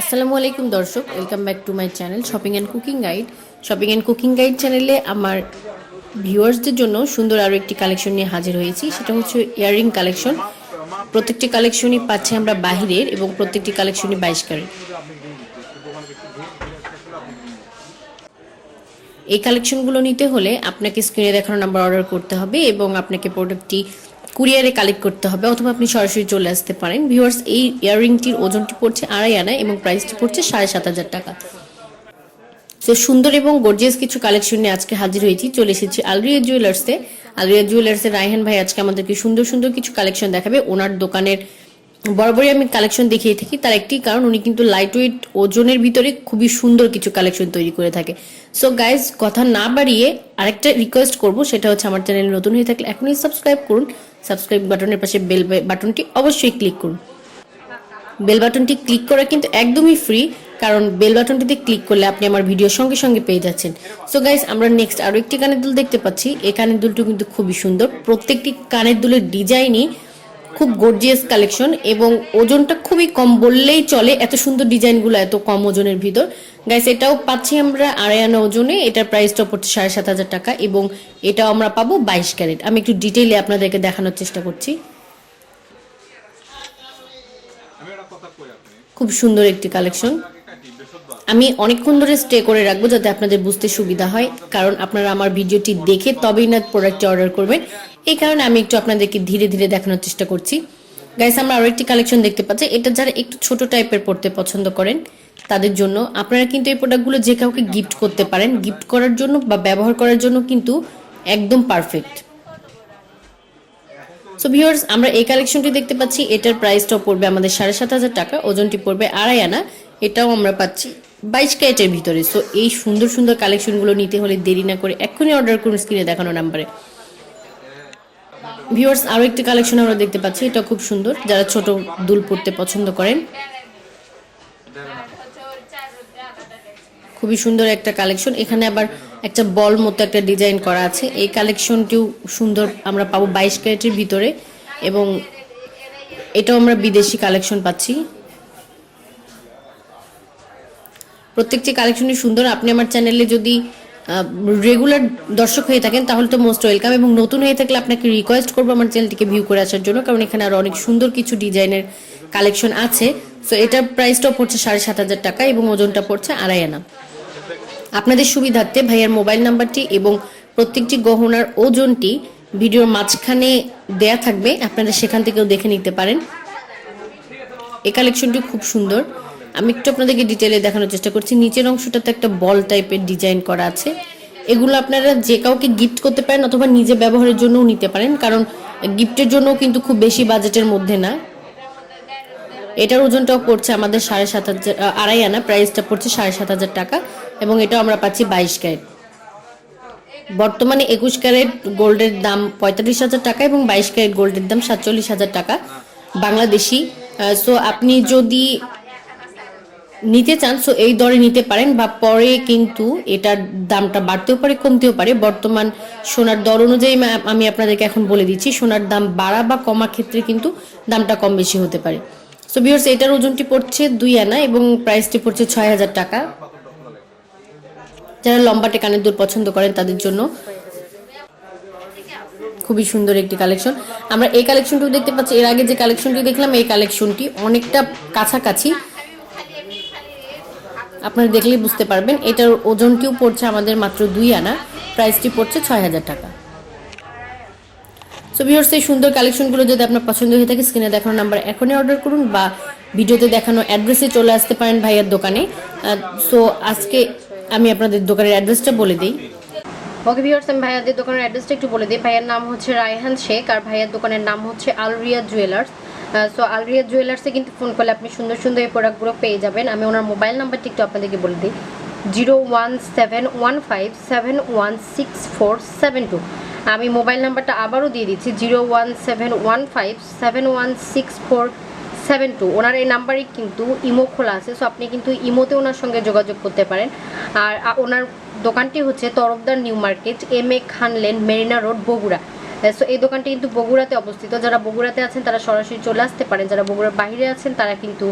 আসসালামু আলাইকুম দর্শক welcome back to my channel shopping and cooking guide shopping and cooking guide চ্যানেলে আমার ভিউয়ার্সদের জন্য সুন্দর আরও একটি কালেকশন নিয়ে হাজির হয়েছি। সেটা হচ্ছে ইয়াররিং কালেকশন প্রত্যেকটি কালেকশনই পাচ্ছি আমরা বাহিরের এবং প্রত্যেকটি কালেকশনই বাইশ ক্যারেট। এই কালেকশনগুলো নিতে হলে আপনাকে স্ক্রিনে দেখানো নাম্বার অর্ডার করতে হবে এবং আপনাকে প্রোডাক্টটি কুরিয়ারে কালেক্ট করতে হবে, অথবা আপনি সরাসরি চলে আসতে পারেন। ভিউয়ার্স, এই ইয়াররিংটির ওজনটি পড়ছে আড়াই আনা এবং প্রাইসটি পড়ছে সাড়ে সাত হাজার টাকা। তো সুন্দর এবং গর্জিয়াস কিছু কালেকশন নিয়ে আজকে হাজির হয়েছি। চলে এসেছি আলরিয়া জুয়েলার্সে। আলরিয়া জুয়েলার্সের রায়হান ভাই আজকে আমাদেরকে সুন্দর সুন্দর কিছু কালেকশন দেখাবে। ওনার দোকানের বরাবরই আমি কালেকশন দেখিয়ে থাকি। তার একটি কারণ, উনি কিন্তু লাইট ওয়েট ওজনের ভিতরে খুবই সুন্দর কিছু কালেকশন তৈরি করে থাকে। সো গাইজ কথা না বাড়িয়ে আরেকটা রিকোয়েস্ট করব, সেটা হচ্ছে আমার চ্যানেল নতুন হয়ে থাকলে এখনই সাবস্ক্রাইব করুন। সাবস্ক্রাইব বাটনের পাশে বেল বাটনটি অবশ্যই ক্লিক করুন। বেল বাটনটি ক্লিক করা কিন্তু একদমই ফ্রি কারণ বেল বাটনটিতে ক্লিক করলে আপনি আমার ভিডিও সঙ্গে সঙ্গে পেয়ে যাচ্ছেন। সো গাইজ আমরা নেক্সট আরও একটি কানের দুল দেখতে পাচ্ছি। এই কানের দুলটি কিন্তু খুবই সুন্দর। প্রত্যেকটি কানের দুলের ডিজাইনই খুব গর্জিয়াস কালেকশন এবং ওজনটা খুবই কম বললেই চলে, এত সুন্দর ডিজাইনগুলো এত কম ওজনের ভিতর। গাইস এটাও পাচ্ছি আমরা আড়াই ওজনে, এটার প্রাইসটা পড়ছে সাড়ে সাত হাজার টাকা এবং এটাও আমরা পাবো বাইশ ক্যারেট। আমি একটু ডিটেইলে আপনাদেরকে দেখানোর চেষ্টা করছি। খুব সুন্দর একটি কালেকশন আমি অনেকক্ষণ ধরে স্টে করে রাখব যাতে আপনাদের বুঝতে সুবিধা হয়। কারণ আপনারা আমার ভিডিওটি দেখে তবেই না প্রোডাক্টটি অর্ডার করবেন। এই কারণে আমি একটু আপনাদেরকে ধীরে ধীরে দেখানোর চেষ্টা করছি। গাইস আমরা আরও একটি কালেকশন দেখতে পাচ্ছি। এটা যারা একটু ছোট টাইপের পড়তে পছন্দ করেন, তাদের জন্য আপনারা কিন্তু এই প্রোডাক্টগুলো যে কাউকে গিফট করতে পারেন গিফট করার জন্য বা ব্যবহার করার জন্য কিন্তু একদম পারফেক্ট সো ভিউয়ার্স আমরা এই কালেকশনটি দেখতে পাচ্ছি। এটার প্রাইসটাও পড়বে আমাদের সাড়ে সাত হাজার টাকা, ওজনটি পড়বে আড়াই আনা। এটাও আমরা পাচ্ছি। বাইশ ক্যারেটের ভিতরে। সো এই সুন্দর সুন্দর কালেকশনগুলো নিতে হলে দেরি না করে এক্ষুনি অর্ডার করুন স্ক্রিনে দেখানো নাম্বারে ভিউয়ার্স আরও একটি কালেকশন আমরা দেখতে পাচ্ছি, এটা খুব সুন্দর, যারা ছোট দুল পড়তে পছন্দ করেন। খুবই সুন্দর একটা কালেকশন এখানে আবার একটা বল মতো একটা ডিজাইন করা আছে। এই কালেকশনটিও সুন্দর আমরা পাবো বাইশ ক্যারেটের ভিতরে এবং এটাও আমরা বিদেশি কালেকশন পাচ্ছি। প্রত্যেকটি কালেকশনই সুন্দর। আপনি আমার চ্যানেলে যদি রেগুলার দর্শক হয়ে থাকেন, তাহলে তো মোস্ট ওয়েলকাম এবং নতুন হয়ে থাকলে আপনাকে রিকোয়েস্ট করব আমার চ্যানেলটিকে ভিউ করে আসার জন্য, কারণ এখানে আরও অনেক সুন্দর কিছু ডিজাইনের কালেকশন আছে। সো এটার প্রাইসটাও পড়ছে সাড়ে সাত হাজার টাকা এবং ওজনটা পড়ছে আড়াই আনা। আপনাদের সুবিধার্থে ভাইয়ার মোবাইল নাম্বারটি এবং প্রত্যেকটি গহনার ওজনটি ভিডিওর মাঝখানে দেয়া থাকবে। আপনারা সেখান থেকেও দেখে নিতে পারেন। এই কালেকশনটি খুব সুন্দর। আমি একটু আপনাদেরকে ডিটেলে দেখানোর চেষ্টা করছি। নিচের অংশটাতে একটা বল টাইপের ডিজাইন করা আছে। এগুলো আপনারা যে কাউকে গিফট করতে পারেন অথবা নিজে ব্যবহারের জন্যও নিতে পারেন, কারণ গিফটের জন্য কিন্তু খুব বেশি বাজেটের মধ্যে না। এটার ওজনটাও পড়ছে আমাদের সাড়ে সাত হাজার আড়াই আনা প্রাইসটা পড়ছে সাড়ে সাত হাজার টাকা, এবং এটাও আমরা পাচ্ছি বাইশ ক্যারেট। বর্তমানে একুশ ক্যারেট গোল্ডের দাম পঁয়তাল্লিশ হাজার টাকা এবং বাইশ ক্যারেট গোল্ডের দাম সাতচল্লিশ হাজার টাকা, বাংলাদেশি। সো আপনি যদি নিতে চান সো এই দরে নিতে পারেন বা পরে কিন্তু এটার দামটা বাড়তেও পারে, কমতেও পারে। বর্তমান সোনার দর অনুযায়ী আমি আপনাদেরকে এখন বলে দিচ্ছি, সোনার দাম বাড়া বা কমা ক্ষেত্রে কিন্তু দামটা কম বেশি হতে পারে। সো বিয়ার্স এটার ওজনটি পড়ছে দুই আনা এবং প্রাইসটি পড়ছে ছয় হাজার টাকা। যারা লম্বাটে কানের দুল পছন্দ করেন, তাদের জন্য খুবই সুন্দর একটি কালেকশন। আমরা এই কালেকশনটি দেখতে পাচ্ছি, এর আগে যে কালেকশনটি দেখলাম, এই কালেকশনটি অনেকটা কাছাকাছি। আপনারা দেখলেই বুঝতে পারবেন, এটার ওজনটিও পড়ছে আমাদের মাত্র দুই আনা প্রাইসটি পড়ছে ছয় হাজার টাকা। সো ভিউয়ার্স এই সুন্দর কালেকশনগুলো যদি আপনার পছন্দ হয়ে থাকে স্ক্রিনে দেখানো নাম্বার এখনই অর্ডার করুন বা ভিডিওতে দেখানো অ্যাড্রেসে চলে আসতে পারেন ভাইয়ার দোকানে। সো আজকে আমি আপনাদের দোকানের অ্যাড্রেসটা বলে দিই। ওকে ভিউয়ার্স আমি ভাইয়াদের দোকানের অ্যাড্রেসটা একটু বলে দিই। ভাইয়ার নাম হচ্ছে রায়হান শেখ আর ভাইয়ার দোকানের নাম হচ্ছে আলরিয়া জুয়েলার্স সো আলরিয়া জুয়েলার্সে কিন্তু ফোন করলে আপনি সুন্দর সুন্দর এই প্রোডাক্টগুলো পেয়ে যাবেন। আমি ওনার মোবাইল নাম্বারটি একটু আপনাদেরকে বলে দিই। Zero one seven one five seven one six four seven two আমি মোবাইল নাম্বারটা আবারও দিয়ে দিচ্ছি zero one seven one five seven one six four seven two ওনার এই নাম্বারই কিন্তু ইমো খোলা আছে সো আপনি কিন্তু ইমোতে ওনার সঙ্গে যোগাযোগ করতে পারেন। আর ওনার দোকানটি হচ্ছে Tarafdar new market M A Khan lane Marina road Bogura. So এই দোকানটি কিন্তু বগুড়াতে অবস্থিত। যারা বগুড়াতে আছেন, তারা সরাসরি চলে আসতে পারেন। যারা বগুড়ার বাইরে আছেন, তারা কিন্তু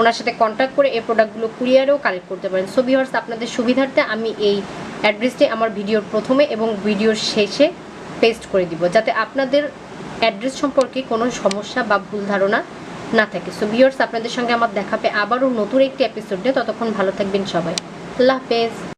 ওনার সাথে কন্ট্যাক্ট করে এই প্রোডাক্টগুলো কুরিয়ারেও কালেক্ট করতে পারেন। সো ভিউয়ার্স আপনাদের সুবিধার্থে আমি এই অ্যাড্রেসটি আমার ভিডিওর প্রথমে এবং ভিডিওর শেষে পেস্ট করে দিব, যাতে আপনাদের অ্যাড্রেস সম্পর্কে কোনো সমস্যা বা ভুল ধারণা না থাকে। সো ভিউয়ার্স আপনাদের সঙ্গে আমার দেখাবে আবারও নতুন একটি এপিসোড ততক্ষণ ভালো থাকবেন সবাই। আল্লাহ হাফেজ।